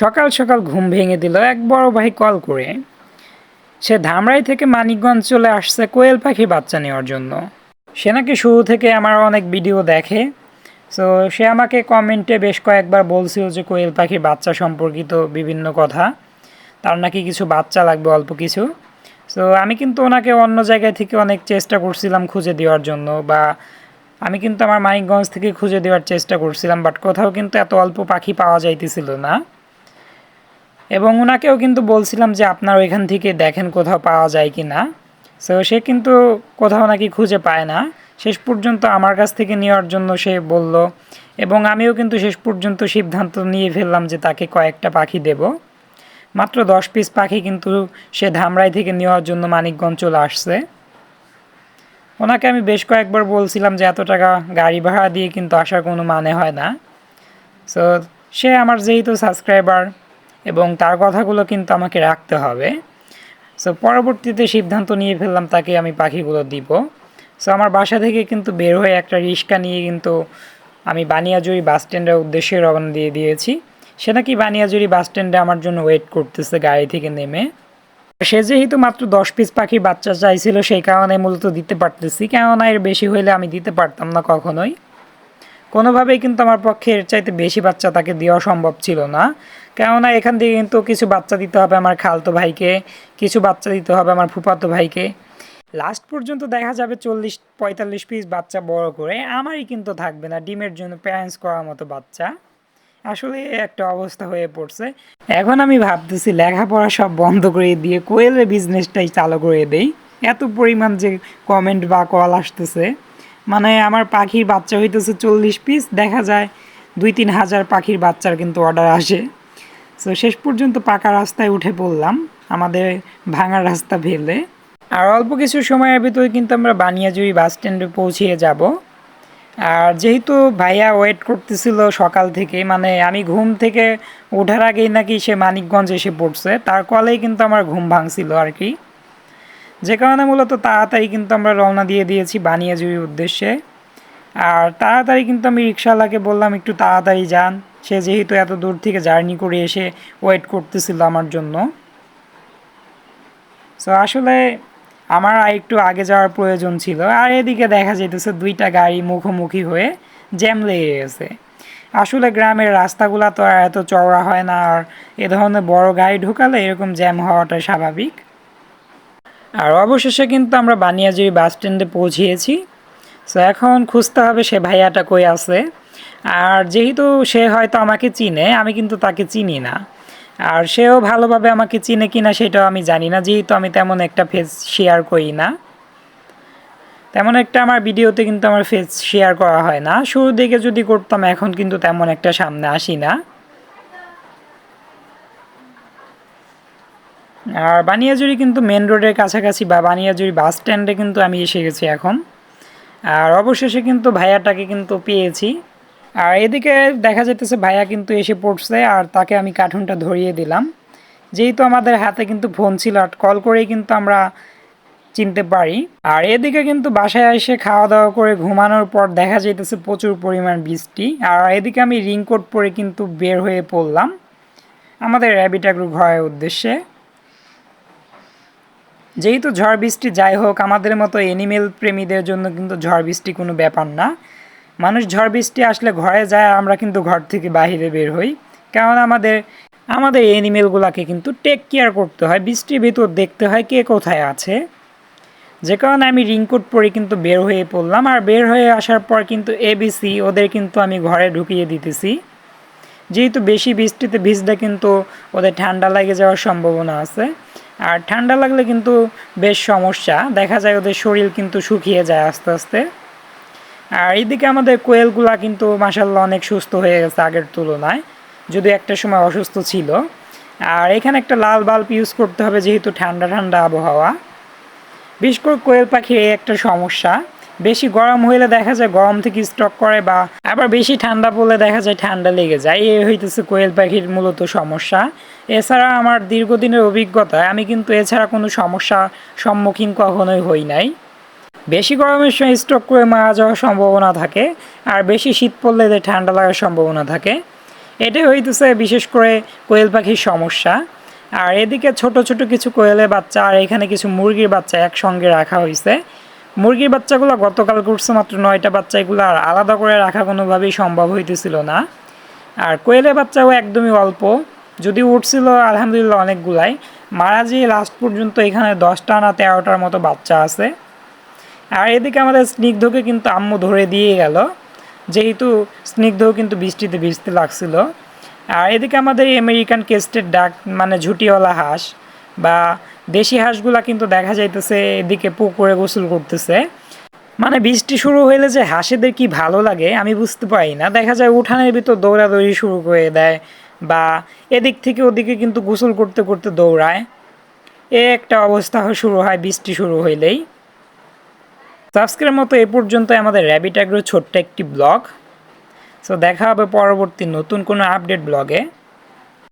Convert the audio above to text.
সকাল সকাল ঘুম ভেঙে দিল। এক বড় ভাই কল করে, সে ধামরাই থেকে মানিকগঞ্জ চলে আসছে কোয়েল পাখি বাচ্চা নেওয়ার জন্য। সে নাকি শুরু থেকে আমার অনেক ভিডিও দেখে। সো সে আমাকে কমেন্টে বেশ কয়েকবার বলছিল যে কোয়েল পাখির বাচ্চা সম্পর্কিত বিভিন্ন কথা। তার নাকি কিছু বাচ্চা লাগবে, অল্প কিছু। সো আমি কিন্তু ওনাকে অন্য জায়গায় থেকে অনেক চেষ্টা করছিলাম খুঁজে দেওয়ার জন্য বা আমি কিন্তু আমার মানিকগঞ্জ থেকে খুঁজে দেওয়ার চেষ্টা করছিলাম বাট কোথাও কিন্তু এত অল্প পাখি পাওয়া যাইতেছিল না। এবং ওনাকেও কিন্তু বলছিলাম যে আপনার ওইখান থেকে দেখেন কোথাও পাওয়া যায় কি না। সো সে কিন্তু কোথাও নাকি খুঁজে পায় না। শেষ পর্যন্ত আমার কাছ থেকে নেওয়ার জন্য সে বলল এবং আমিও কিন্তু শেষ পর্যন্ত সিদ্ধান্ত নিয়ে ফেললাম যে তাকে কয়েকটা পাখি দেব। মাত্র দশ পিস পাখি কিন্তু সে ধামরাই থেকে নেওয়ার জন্য মানিকগঞ্জ চলে আসছে। ওনাকে আমি বেশ কয়েকবার বলছিলাম যে এত টাকা গাড়ি ভাড়া দিয়ে কিন্তু আসার কোনো মানে হয় না। সো সে আমার যেহেতু সাবস্ক্রাইবার এবং তার কথাগুলো কিন্তু আমাকে রাখতে হবে। সো পরবর্তীতে সিদ্ধান্ত নিয়ে ফেললাম তাকে আমি পাখিগুলো দিব। সো আমার বাসা থেকে কিন্তু বের হয়ে একটা রিক্সা নিয়ে কিন্তু আমি বানিয়াজুরি বাস স্ট্যান্ডের উদ্দেশ্যে রওনা দিয়ে দিয়েছি। সে নাকি বানিয়াজুরি বাস স্ট্যান্ডে আমার জন্য ওয়েট করতেছে গাড়ি থেকে নেমে। সে যেহেতু মাত্র দশ পিস পাখির বাচ্চা চাইছিল, সেই কারণে মূলত দিতে পারতেছি। কেননা এর বেশি হইলে আমি দিতে পারতাম না কখনোই। কোনোভাবেই কিন্তু আমার পক্ষে এর চাইতে বেশি বাচ্চা তাকে দেওয়া সম্ভব ছিল না। কেননা এখান থেকে কিন্তু কিছু বাচ্চা দিতে হবে আমার খালতো ভাইকে, কিছু বাচ্চা দিতে হবে আমার ফুপাতো ভাইকে। লাস্ট পর্যন্ত দেখা যাবে চল্লিশ, পঁয়তাল্লিশ পিস বাচ্চা বড় করে, আমারই কিন্তু থাকবে না ডিমের জন্য প্যারেন্টস করার মতো বাচ্চা। আসলে একটা অবস্থা হয়ে পড়ছে। এখন আমি ভাবতেছি লেখাপড়া সব বন্ধ করে দিয়ে কোয়েলের বিজনেসটাই চালু করে দেই। এত পরিমাণ যে কমেন্ট বা কল আসতেছে। মানে আমার পাখির বাচ্চা হইতেছে চল্লিশ পিস দেখা যায় দুই তিন হাজার পাখির বাচ্চার কিন্তু অর্ডার আসে। সো শেষ পর্যন্ত পাকা রাস্তায় উঠে পড়লাম, আমাদের ভাঙা রাস্তা ফেলে। আর অল্প কিছু সময়ের ভিতরে কিন্তু আমরা বানিয়াজুরি বাস স্ট্যান্ডে পৌঁছিয়ে যাব। আর যেহেতু ভাইয়া ওয়েট করতেছিল সকাল থেকে মানে আমি ঘুম থেকে ওঠার আগেই নাকি সে মানিকগঞ্জ এসে পড়ছে, তার কলেই কিন্তু আমার ঘুম ভাঙছিল আর কি। যে কারণে মূলত তাড়াতাড়ি কিন্তু আমরা রওনা দিয়ে দিয়েছি বানিয়াজুরির উদ্দেশ্যে। আর তাড়াতাড়ি কিন্তু আমি রিক্সাওয়ালাকে বললাম, একটু তাড়াতাড়ি যান। সে যেহেতু এত দূর থেকে জার্নি করে এসে ওয়েট করতেছিল আমার জন্য। সো আসলে আমার আর একটু আগে যাওয়ার প্রয়োজন ছিল। আর এদিকে দেখা যেতেছে দুইটা গাড়ি মুখোমুখি হয়ে জ্যাম লেগে গেছে। আসলে গ্রামের রাস্তাগুলো তো আর এত চওড়া হয় না, আর এ ধরনের বড় গাড়ি ঢুকালে এরকম জ্যাম হওয়াটা স্বাভাবিক। আর অবশেষে কিন্তু আমরা বানিয়াজুরি বাস স্ট্যান্ডে পৌঁছিয়েছি। সো এখন খুঁজতে হবে সে ভাইয়াটা কই আছে। আর যেহেতু সে হয়তো আমাকে চিনে, আমি কিন্তু তাকে চিনি না। আর সেও ভালোভাবে আমাকে চিনে কিনা সেটাও আমি জানি না, যেহেতু আমি তেমন একটা ফেস শেয়ার করি না। তেমন একটা আমার ভিডিওতে কিন্তু আমার ফেস শেয়ার করা হয় না। শুরুর দিকে যদি করতাম, এখন কিন্তু তেমন একটা সামনে আসি না। আর বানিয়াজুরি কিন্তু মেন রোডের কাছাকাছি বা বানিয়াজুরি বাস স্ট্যান্ডে কিন্তু আমি এসে গেছি এখন। আর অবশেষে কিন্তু ভাইয়াটাকে কিন্তু পেয়েছি। আর এদিকে দেখা যেতেছে ভাইয়া কিন্তু এসে পড়ছে আর তাকে আমি কার্টুনটা ধরিয়ে দিলাম। যেহেতু আমাদের হাতে কিন্তু ফোন ছিল আর কল করেই কিন্তু আমরা চিনতে পারি। আর এদিকে কিন্তু বাসায় এসে খাওয়া দাওয়া করে ঘুমানোর পর দেখা যেতেছে প্রচুর পরিমাণ বৃষ্টি। আর এদিকে আমি রিংকোট পরে কিন্তু বের হয়ে পড়লাম। আমাদের র্যাবিটাগ্রু ঘরের উদ্দেশ্যে। যেহেতু ঝড় বৃষ্টি যাই হোক, আমাদের মতো এনিমেল প্রেমীদের জন্য কিন্তু ঝড় বৃষ্টি কোনো ব্যাপার না। মানুষ ঝড় বৃষ্টি আসলে ঘরে যায়, আমরা কিন্তু ঘর থেকে বাহিরে বের হই। কারণ আমাদের আমাদের এনিমেলগুলোকে কিন্তু টেক কেয়ার করতে হয়, বৃষ্টির ভিতর দেখতে হয় কে কোথায় আছে। যে কারণে আমি রিংকোট পরে কিন্তু বের হয়ে পড়লাম, আর বের হয়ে আসার পর কিন্তু এবিসি ওদের কিন্তু আমি ঘরে ঢুকিয়ে দিতেছি। যেহেতু বেশি বৃষ্টিতে ভিজলে কিন্তু ওদের ঠান্ডা লেগে যাওয়ার সম্ভাবনা আছে। আর ঠান্ডা লাগলে কিন্তু বেশ সমস্যা। দেখা যায় ওদের শরীর কিন্তু শুকিয়ে যায় আস্তে আস্তে। আর এইদিকে আমাদের কোয়েলগুলা কিন্তু মাসাল্লাহ অনেক সুস্থ হয়ে গেছে আগের তুলনায় যদি একটা সময় অসুস্থ ছিল। আর এখানে একটা লাল বাল্ব ইউজ করতে হবে যেহেতু ঠান্ডা ঠান্ডা আবহাওয়া। বিশেষ করে কোয়েল পাখির এই একটা সমস্যা। বেশি গরম হইলে দেখা যায় গরম থেকে স্টক করে বা আবার বেশি ঠান্ডা পড়লে দেখা যায় ঠান্ডা লেগে যায়। এই হইতেছে কোয়েল পাখির মূলত সমস্যা। এছাড়া আমার দীর্ঘদিনের অভিজ্ঞতায় আমি কিন্তু এছাড়া কোনো সমস্যা সম্মুখীন কখনোই হই নাই। বেশি গরমের সময় স্টক করে মারা যাওয়ার সম্ভাবনা থাকে আর বেশি শীত পড়লে এদের ঠান্ডা লাগার সম্ভাবনা থাকে। এটাই হইতেছে বিশেষ করে কোয়েল পাখির সমস্যা। আর এদিকে ছোট ছোট কিছু কোয়েলের বাচ্চা আর এখানে কিছু মুরগির বাচ্চা একসঙ্গে রাখা হয়েছে মুরগির বাচ্চাগুলো গতকাল করছে মাত্র নয়টা বাচ্চা, এগুলো আর আলাদা করে রাখা কোনোভাবেই সম্ভব হইতেছিল না। আর কোয়েলের বাচ্চাও একদমই অল্প। যদি উঠছিল আলহামদুলিল্লাহ অনেকগুলাই। মারা যেয়ে লাস্ট পর্যন্ত এখানে দশটা না তেরোটার মতো বাচ্চা আছে। আর এদিকে আমাদের স্নিগ্ধকে কিন্তু আম্মু ধরে দিয়ে গেল। যেহেতু স্নিগ্ধও কিন্তু বৃষ্টিতে ভিজতে লাগছিল। আর এদিকে আমাদের আমেরিকান কেস্টের ডাক মানে ঝুটিওয়ালা হাঁস বা দেশি হাঁসগুলা কিন্তু দেখা যাইতেছে এদিকে পুকুরে গোসল করতেছে। মানে বৃষ্টি শুরু হইলে যে হাঁসেদের কি ভালো লাগে, আমি বুঝতে পারি না। দেখা যায় উঠানের ভিতর দৌড়াদৌড়ি শুরু করে দেয় বা এদিক থেকে ওদিকে কিন্তু গোসল করতে করতে দৌড়ায়। এ একটা অবস্থা শুরু হয় বৃষ্টি শুরু হইলেই। আজকের মতো এ পর্যন্ত আমাদের র্যাবিট অ্যাগ্রো ছোট্ট একটি ব্লগ। সো দেখা হবে পরবর্তী নতুন কোনো আপডেট ব্লগে।